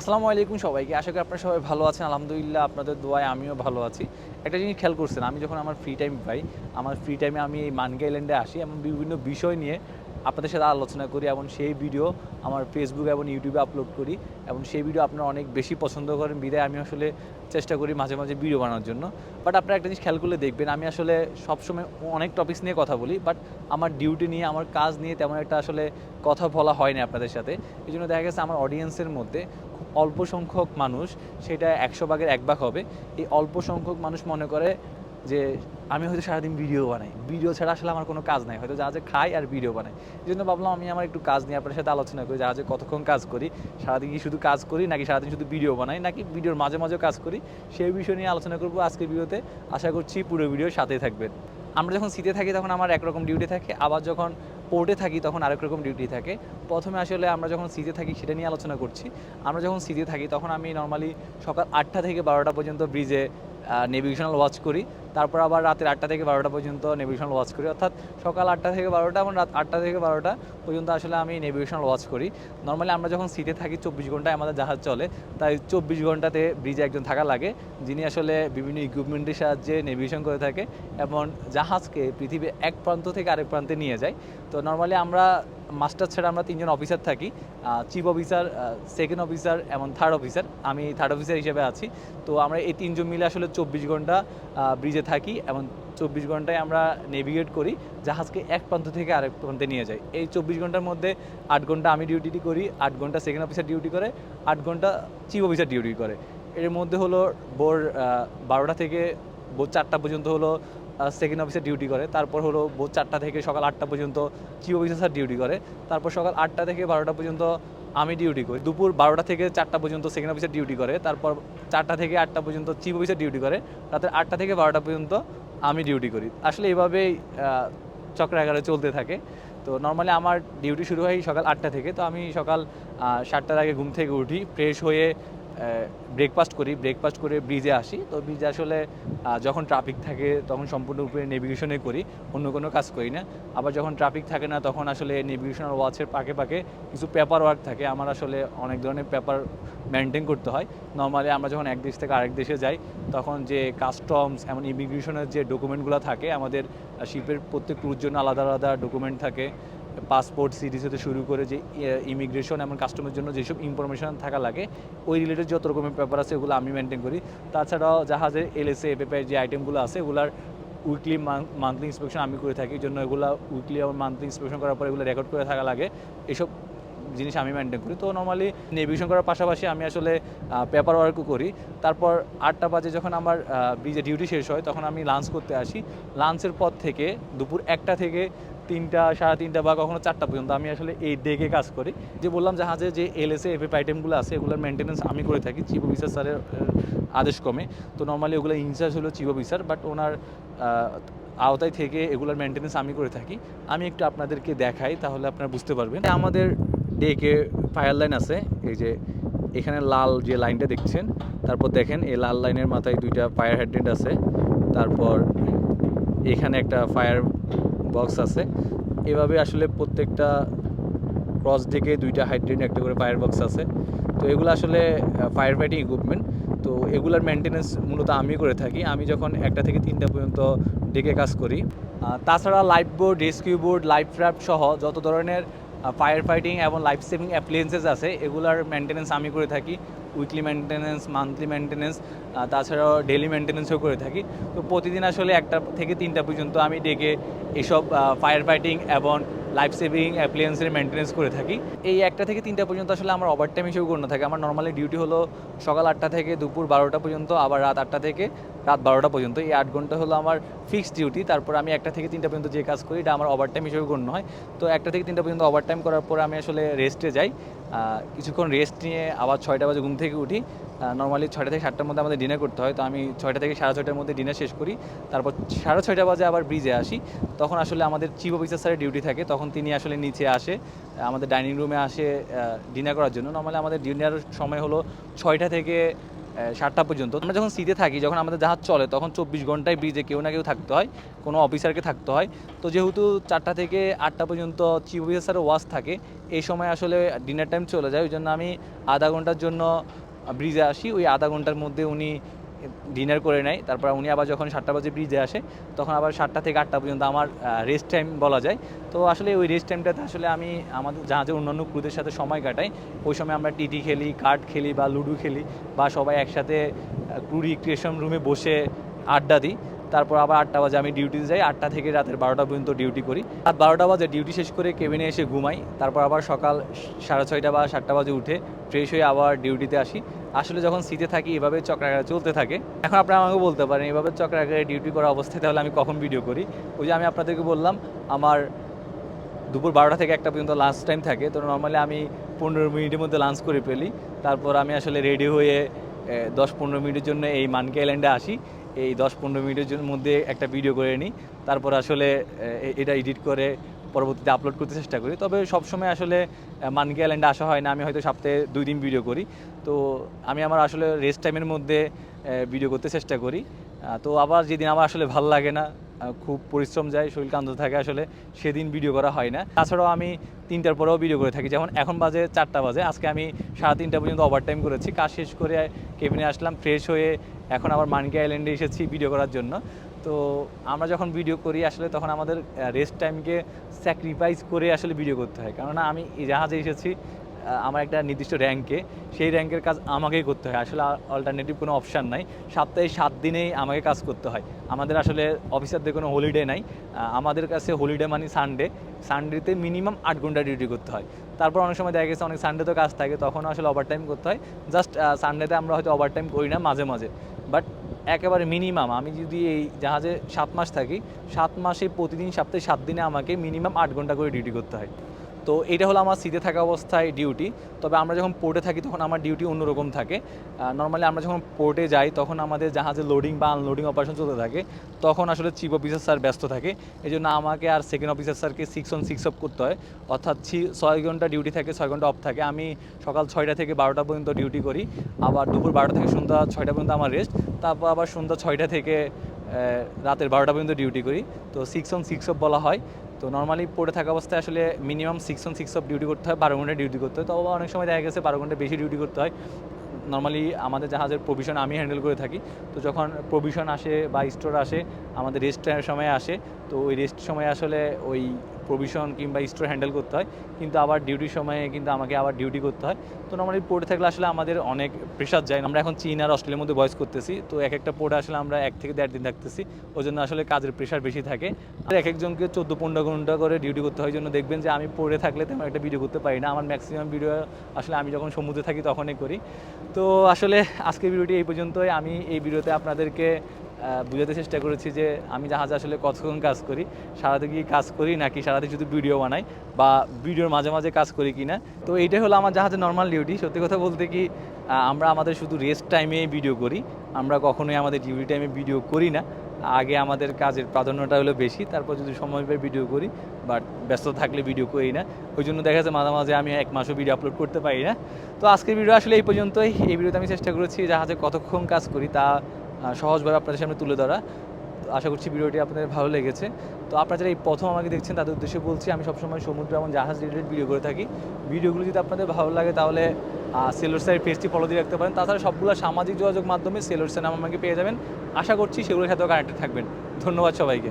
আসসালামু আলাইকুম সবাইকে। আশা করি আপনারা সবাই ভালো আছেন। আলহামদুলিল্লাহ আপনাদের দোয়ায় আমিও ভালো আছি। একটা জিনিস খেয়াল করছেন, আমি যখন আমার ফ্রি টাইম পাই, আমার ফ্রি টাইমে আমি এই মানকে আইল্যান্ডে আসি এবং বিভিন্ন বিষয় নিয়ে আপনাদের সাথে আলোচনা করি এবং সেই ভিডিও আমার ফেসবুক এবং ইউটিউবে আপলোড করি এবং সেই ভিডিও আপনারা অনেক বেশি পছন্দ করেন। বিদায়, আমি আসলে চেষ্টা করি মাঝে মাঝে ভিডিও বানানোর জন্য। বাট আপনারা একটা জিনিস খেয়াল করলে দেখবেন, আমি আসলে সবসময় অনেক টপিকস নিয়ে কথা বলি বাট আমার ডিউটি নিয়ে, আমার কাজ নিয়ে তেমন একটা আসলে কথা বলা হয় না আপনাদের সাথে। এই জন্য দেখা গেছে আমার অডিয়েন্সের মধ্যে খুব অল্প সংখ্যক মানুষ, সেটা একশো ভাগের এক ভাগ হবে। এই অল্প সংখ্যক মানুষ মনে করে যে আমি হয়তো সারাদিন ভিডিও বানাই। ভিডিও ছাড়া আসলে আমার কোনো কাজ নাই। হয়তো যা যে খাই আর ভিডিও বানাই। এই জন্য ভাবলাম আমি আমার একটু কাজ নিয়ে আপনার সাথে আলোচনা করি, যা যে কতক্ষণ কাজ করি, সারাদিন কি শুধু কাজ করি, নাকি সারাদিন শুধু ভিডিও বানাই, নাকি ভিডিওর মাঝে মাঝেও কাজ করি, সেই বিষয় নিয়ে আলোচনা করব আজকের ভিডিওতে আশা করছি পুরো ভিডিও সাথে থাকবেন। আমরা যখন সিটে থাকি তখন আমার একরকম ডিউটি থাকে, আবার যখন পোর্টে থাকি তখন আরেক রকম ডিউটি থাকে। প্রথমে আসলে আমরা যখন সিতে থাকি সেটা নিয়ে আলোচনা করছি। আমরা যখন সিতে থাকি তখন আমি নর্মালি সকাল আটটা থেকে বারোটা পর্যন্ত ব্রিজে নেভিগেশনাল ওয়াচ করি। তারপর আবার রাতের আটটা থেকে বারোটা পর্যন্ত নেভিগেশনাল ওয়াচ করি। অর্থাৎ সকাল আটটা থেকে বারোটা এবং রাত আটটা থেকে বারোটা পর্যন্ত আসলে আমি নেভিগেশনাল ওয়াচ করি। নর্মালি আমরা যখন সিটে থাকি চব্বিশ ঘন্টায় আমাদের জাহাজ চলে, তাই চব্বিশ ঘন্টাতে ব্রিজে একজন থাকা লাগে, যিনি আসলে বিভিন্ন ইকুইপমেন্টের সাহায্যে নেভিগেশন করে থাকে এবং জাহাজকে পৃথিবীর এক প্রান্ত থেকে আরেক প্রান্তে নিয়ে যায়। তো নর্মালি আমরা মাস্টার ছাড়া আমরা তিনজন অফিসার থাকি চিফ অফিসার সেকেন্ড অফিসার এবং থার্ড অফিসার আমি থার্ড অফিসার হিসেবে আছি। তো আমরা এই তিনজন মিলে আসলে চব্বিশ ঘণ্টা ব্রিজে থাকি এবং চব্বিশ ঘন্টায় আমরা নেভিগেট করি, জাহাজকে এক প্রান্ত থেকে আরেক প্রান্তে নিয়ে যাই। এই চব্বিশ ঘণ্টার মধ্যে আট ঘণ্টা আমি ডিউটিটি করি, আট ঘণ্টা সেকেন্ড অফিসার ডিউটি করে, আট ঘণ্টা চিফ অফিসার ডিউটি করে। এর মধ্যে হলো বোর বারোটা থেকে বোর চারটা পর্যন্ত হলো সেকেন্ড অফিসার ডিউটি করে। তারপর হলো ভোর চারটা থেকে সকাল আটটা পর্যন্ত চিফ অফিসার ডিউটি করে। তারপর সকাল আটটা থেকে বারোটা পর্যন্ত আমি ডিউটি করি। দুপুর বারোটা থেকে চারটা পর্যন্ত সেকেন্ড অফিসার ডিউটি করে। তারপর চারটা থেকে আটটা পর্যন্ত চিফ অফিসার ডিউটি করে। রাতের আটটা থেকে বারোটা পর্যন্ত আমি ডিউটি করি। আসলে এইভাবেই আহ, চক্রাগারে চলতে থাকে। তো নর্মালি আমার ডিউটি শুরু হয় সকাল আটটা থেকে। তো আমি সকাল সাতটার আগে ঘুম থেকে উঠি। ফ্রেশ হয়ে ব্রেকফাস্ট করি ব্রেকফাস্ট করে ব্রিজে আসি। তো ব্রিজে আসলে যখন ট্রাফিক থাকে, তখন সম্পূর্ণরূপে নেভিগেশনে করি, অন্য কোনো কাজ করি না। আবার যখন ট্রাফিক থাকে না, তখন আসলে নেভিগেশনাল ওয়াচের পাকে পাকে কিছু পেপার ওয়ার্ক থাকে। আমার আসলে অনেক ধরনের পেপার মেনটেন করতে হয়। নর্মালি আমরা যখন এক দেশ থেকে আরেক দেশে যাই, তখন যে কাস্টমস এমন ইমিগ্রেশনের যে ডকুমেন্টগুলো থাকে, আমাদের শিপের প্রত্যেক ক্রুর জন্য আলাদা আলাদা ডকুমেন্ট থাকে। পাসপোর্ট সিরিজ হতে শুরু করে যে ইমিগ্রেশন এবং কাস্টমের জন্য যেসব ইনফরমেশন থাকা লাগে, ওই রিলেটেড যত রকমের পেপার আছে ওগুলো আমি মেনটেন করি। তাছাড়াও জাহাজের এলএসএ পেপার যে আইটেমগুলো আছে ওগুলার উইকলি মান্থলি ইন্সপেকশন আমি করে থাকি। জন্য এগুলো উইকলি এবং মান্থলি ইন্সপেকশন করার পর এগুলো রেকর্ড করে থাকা লাগে। এসব জিনিস আমি মেনটেন করি। তো নর্মালি নেভিগেশন করার পাশাপাশি আমি আসলে পেপার ওয়ার্কও করি। তারপর আটটা বাজে যখন আমার ব্রিজে ডিউটি শেষ হয়, তখন আমি লাঞ্চ করতে আসি। লাঞ্চের পর থেকে দুপুর একটা থেকে তিনটা, সাড়ে তিনটা বা কখনো চারটা পর্যন্ত আমি আসলে এই ডেকে কাজ করি। যে বললাম জাহাজে যে এল এলএসএ এফএফ আইটেমগুলো আছে, এগুলোর মেনটেন্যান্স আমি করে থাকি। চিফ অফিসার স্যারের আদেশ কমে তো নর্মালি ওগুলো ইনচার্জ হলো চিফ অফিসার বাট ওনার আওতায় থেকে এগুলোর মেনটেন্যান্স আমি করে থাকি। আমি একটু আপনাদেরকে দেখাই, তাহলে আপনারা বুঝতে পারবেন। আমাদের ডেকে ফায়ার লাইন আছে, এই যে এখানে লাল যে লাইনটা দেখছেন, তারপর দেখেন এই লাল লাইনের মাথায় দুইটা ফায়ার হাইড্রেন্ট আছে। তারপর এখানে একটা ফায়ার বক্স আছে। এভাবে আসলে প্রত্যেকটা ক্রস ডেকে দুইটা হাইড্রেন একটা করে ফায়ার বক্স আছে। তো এগুলো আসলে ফায়ার ফাইটিং ইকুইপমেন্ট তো এগুলার মেনটেনেন্স মূলত আমি করে থাকি। আমি যখন একটা থেকে তিনটা পর্যন্ত ডেকে কাজ করি। তাছাড়া life board rescue board life trap সহ যত ধরনের ফায়ার ফাইটিং এবং লাইফ সেভিং অ্যাপ্লিয়েন্সেস আছে, এগুলার মেনটেনেন্স আমি করে থাকি। উইকলি মেনটেনেন্স মান্থলি মেনটেনেন্স তাছাড়াও ডেলি মেনটেনেন্সও করে থাকি। তো প্রতিদিন আসলে একটা থেকে তিনটা পর্যন্ত আমি ডেকে এসব ফায়ার ফাইটিং এবং লাইফ সেভিং অ্যাপ্লিয়েন্সের মেনটেনেন্স করে থাকি। এই একটা থেকে তিনটা পর্যন্ত আসলে আমার ওভার টাইম হিসেবে গণ্য থাকে। আমার নর্মালি ডিউটি হলো সকাল আটটা থেকে দুপুর বারোটা পর্যন্ত, আবার রাত আটটা থেকে রাত বারোটা পর্যন্ত। এই আট ঘণ্টা হলো আমার ফিক্সড ডিউটি তারপর আমি একটা থেকে তিনটা পর্যন্ত যে কাজ করি, এটা আমার ওভার টাইম হিসেবে গণ্য হয়। তো একটা থেকে তিনটা পর্যন্ত ওভার টাইম করার পর আমি আসলে রেস্টে যাই। কিছুক্ষণ রেস্ট নিয়ে আবার ছয়টা বাজে ঘুম থেকে উঠি। নর্মালি ছয়টা থেকে সাতটার মধ্যে আমাদের ডিনার করতে হয়, তো আমি ছয়টা থেকে সাড়ে ছয়টার মধ্যে ডিনার শেষ করি, তারপর সাড়ে ছয়টা বাজে আবার ব্রিজে আসি, তখন আসলে আমাদের চিফ অফিসার স্যারের ডিউটি থাকে, তখন তিনি আসলে নিচে আসে আমাদের ডাইনিং রুমে আসে ডিনার করার জন্য নর্মালি আমাদের ডিনারের সময় হলো ছয়টা থেকে সাতটা পর্যন্ত, আমরা যখন সিতে থাকি, যখন আমাদের জাহাজ চলে, তখন চব্বিশ ঘন্টায় ব্রিজে কেউ না কেউ থাকতে হয়, কোনো অফিসারকে থাকতে হয়, তো যেহেতু চারটা থেকে আটটা পর্যন্ত চিফ অফিসার স্যারের ওয়াচ থাকে, এই সময় আসলে ডিনার টাইম চলে যায়, ওই জন্য আমি আধা ঘণ্টার জন্য ব্রিজে আসি, ওই আধা ঘণ্টার মধ্যে উনি ডিনার করে নেয়, তারপর উনি আবার যখন সাতটা বাজে ব্রিজে আসে, তখন আবার সাতটা থেকে আটটা পর্যন্ত আমার রেস্ট টাইম বলা যায়। তো আসলে ওই রেস্ট টাইমটাতে আসলে আমি আমাদের জাহাজের অন্যান্য ক্রুদের সাথে সময় কাটাই, ওই সময় আমরা টিটি খেলি কার্ড খেলি বা লুডো খেলি বা সবাই একসাথে ক্রু রিক্রিয়েশন রুমে বসে আড্ডা দিই। তারপর আবার আটটা বাজে আমি ডিউটিতে যাই, আটটা থেকে রাতের বারোটা পর্যন্ত ডিউটি করি। রাত বারোটা বাজে ডিউটি শেষ করে কেবিনে এসে ঘুমাই, তারপর আবার সকাল সাড়ে ছয়টা বা সাতটা বাজে উঠে ফ্রেশ হয়ে আবার ডিউটিতে আসি। আসলে যখন সিটে থাকি, এভাবে চক্রাকারে চলতে থাকে। এখন আপনারা আমাকে বলতে পারেন, এভাবে চক্রাকারে ডিউটি করা অবস্থায় তাহলে আমি কখন ভিডিও করি? ওই যে আমি আপনাদেরকে বললাম, আমার দুপুর বারোটা থেকে একটা পর্যন্ত লাঞ্চ টাইম থাকে, তো নর্মালি আমি পনেরো মিনিটের মধ্যে লাঞ্চ করে ফেলি। তারপর আমি আসলে রেডি হয়ে দশ পনেরো মিনিটের জন্য এই মানকে আইল্যান্ডে আসি। এই দশ পনেরো মিনিটের মধ্যে একটা ভিডিও করে নিই। তারপর আসলে এটা এডিট করে পরবর্তীতে আপলোড করতে চেষ্টা করি। তবে সবসময় আসলে মানকি আইল্যান্ডে আসা হয় না। আমি হয়তো সপ্তাহে দুই দিন ভিডিও করি। তো আমি আমার আসলে রেস্ট টাইমের মধ্যে ভিডিও করতে চেষ্টা করি। তো আবার যেদিন আমার আসলে ভালো লাগে না খুব পরিশ্রম যায়, শরীর ক্লান্ত থাকে আসলে, সেদিন ভিডিও করা হয় না। তাছাড়াও আমি তিনটার পরেও ভিডিও করে থাকি। যেমন এখন বাজে চারটা বাজে। আজকে আমি সাড়ে তিনটা পর্যন্ত ওভারটাইম করেছি। কাজ শেষ করে কেবিনে আসলাম ফ্রেশ হয়ে এখন আবার মানকি আইল্যান্ডে এসেছি ভিডিও করার জন্য। তো আমরা যখন ভিডিও করি, আসলে তখন আমাদের রেস্ট টাইমকে স্যাক্রিফাইস করে আসলে ভিডিও করতে হয়। কেননা আমি জাহাজে এসেছি আমার একটা নির্দিষ্ট র্যাঙ্কে সেই র্যাঙ্কের কাজ আমাকেই করতে হয়। আসলে অল্টারনেটিভ কোনো অপশান নাই। সপ্তাহে সাত দিনেই আমাকে কাজ করতে হয়। আমাদের আসলে অফিসারদের কোনো হলিডে নাই। আমাদের কাছে হলিডে মানে সানডে সানডেতে মিনিমাম আট ঘণ্টা ডিউটি করতে হয়। তারপর অনেক সময় দেখা গেছে, অনেক সানডে তো কাজ থাকে। তখন আসলে ওভারটাইম করতে হয়। জাস্ট সানডেতে আমরা হয়তো ওভারটাইম করি না, মাঝে মাঝে। বাট একেবারে মিনিমাম, আমি যদি এই জাহাজে সাত মাস থাকি, সাত মাসে প্রতিদিন সপ্তাহে সাত দিনে আমাকে মিনিমাম আট ঘণ্টা করে ডিউটি করতে হয়। তো এটা হলো আমার সিটে থাকা অবস্থায় ডিউটি তবে আমরা যখন পোর্টে থাকি তখন আমার ডিউটি অন্যরকম থাকে। নর্মালি আমরা যখন পোর্টে যাই তখন আমাদের জাহাজে লোডিং বা আনলোডিং অপারেশন চলতে থাকে। তখন আসলে চিফ অফিসার স্যার ব্যস্ত থাকে। এই জন্য আমাকে আর সেকেন্ড অফিসার স্যারকে সিক্স অন সিক্স অফ করতে হয়। অর্থাৎ ছয় ঘণ্টা ডিউটি থাকে, ছয় ঘণ্টা অফ থাকে। আমি সকাল ছয়টা থেকে বারোটা পর্যন্ত ডিউটি করি। আবার দুপুর বারোটা থেকে সন্ধ্যা ছয়টা পর্যন্ত আমার রেস্ট তারপর আবার সন্ধ্যা ছয়টা থেকে রাতের বারোটা পর্যন্ত ডিউটি করি। তো সিক্স অন সিক্স অফ বলা হয়। তো নর্মালি পড়ে থাকা অবস্থায় আসলে minimum six on six off duty করতে হয়, বারো ঘণ্টা ডিউটি করতে হয়। তো অনেক সময় দেখা গেছে বারো ঘণ্টা বেশি ডিউটি করতে হয়। নর্মালি আমাদের জাহাজের প্রভিশন আমি হ্যান্ডেল করে থাকি। তো যখন প্রভিশন আসে বা স্টোর আসে, আমাদের রেস্টের সময় আসে। তো ওই রেস্ট সময় আসলে ওই প্রভিশন কিংবা স্টোর হ্যান্ডেল করতে হয়, কিন্তু আবার ডিউটির সময়ে কিন্তু আমাকে আবার ডিউটি করতে হয়। তো নর্মালি পোর্টে থাকলে আসলে আমাদের অনেক প্রেশার যায়। আমরা এখন চীন আর অস্ট্রেলিয়ার মধ্যে বয়স করতেছি, তো এক একটা পোর্টে আসলে আমরা এক থেকে দেড় দিন থাকতেছি ওই জন্য আসলে কাজের প্রেশার বেশি থাকে। আর এক একজনকে চোদ্দ পনেরো ঘণ্টা করে ডিউটি করতে হয় জন্য দেখবেন যে আমি পড়ে থাকলে তেমন একটা ভিডিও করতে পারি না। আমার ম্যাক্সিমাম ভিডিও আসলে আমি যখন সমুদ্রে থাকি তখনই করি। তো আসলে আজকের ভিডিওটি এই পর্যন্তই। আমি এই ভিডিওতে আপনাদেরকে বোঝাতে চেষ্টা করেছি যে আমি জাহাজে আসলে কতক্ষণ কাজ করি, সারাতে কি কাজ করি নাকি সারাতে শুধু ভিডিও বানাই বা ভিডিওর মাঝে মাঝে কাজ করি কি না তো এইটাই হলো আমার জাহাজের নর্মাল ডিউটি সত্যি কথা বলতে কি আমরা আমাদের শুধু রেস্ট টাইমে ভিডিও করি। আমরা কখনোই আমাদের ডিউটি টাইমে ভিডিও করি না। আগে আমাদের কাজের প্রাধান্যটা হলো বেশি, তারপর যদি সময় পেয়ে ভিডিও করি বাট ব্যস্ত থাকলে ভিডিও করি না। ওই জন্য দেখা যাচ্ছে মাঝে মাঝে আমি এক মাসও ভিডিও আপলোড করতে পারি না। তো আজকের ভিডিও আসলে এই পর্যন্তই। এই ভিডিওতে আমি চেষ্টা করেছি জাহাজে কতক্ষণ কাজ করি তা সহজভাবে আপনাদের সামনে তুলে ধরা। আশা করছি ভিডিওটি আপনাদের ভালো লেগেছে। তো আপনারা যারা এই প্রথম আমাকে দেখছেন, তাদের উদ্দেশ্যে বলছি, আমি সবসময় সমুদ্র এবং জাহাজ রিলেটেড ভিডিও করে থাকি। ভিডিওগুলো যদি আপনাদের ভালো লাগে, তাহলে সেলোরসের পেজটি ফলো দিয়ে রাখতে পারেন। তাছাড়া সবগুলো সামাজিক যোগাযোগ মাধ্যমে সেলোর নাম আমাকে পেয়ে যাবেন। আশা করছি সেগুলোর সাথেও কানেক্টেড থাকবেন। ধন্যবাদ সবাইকে।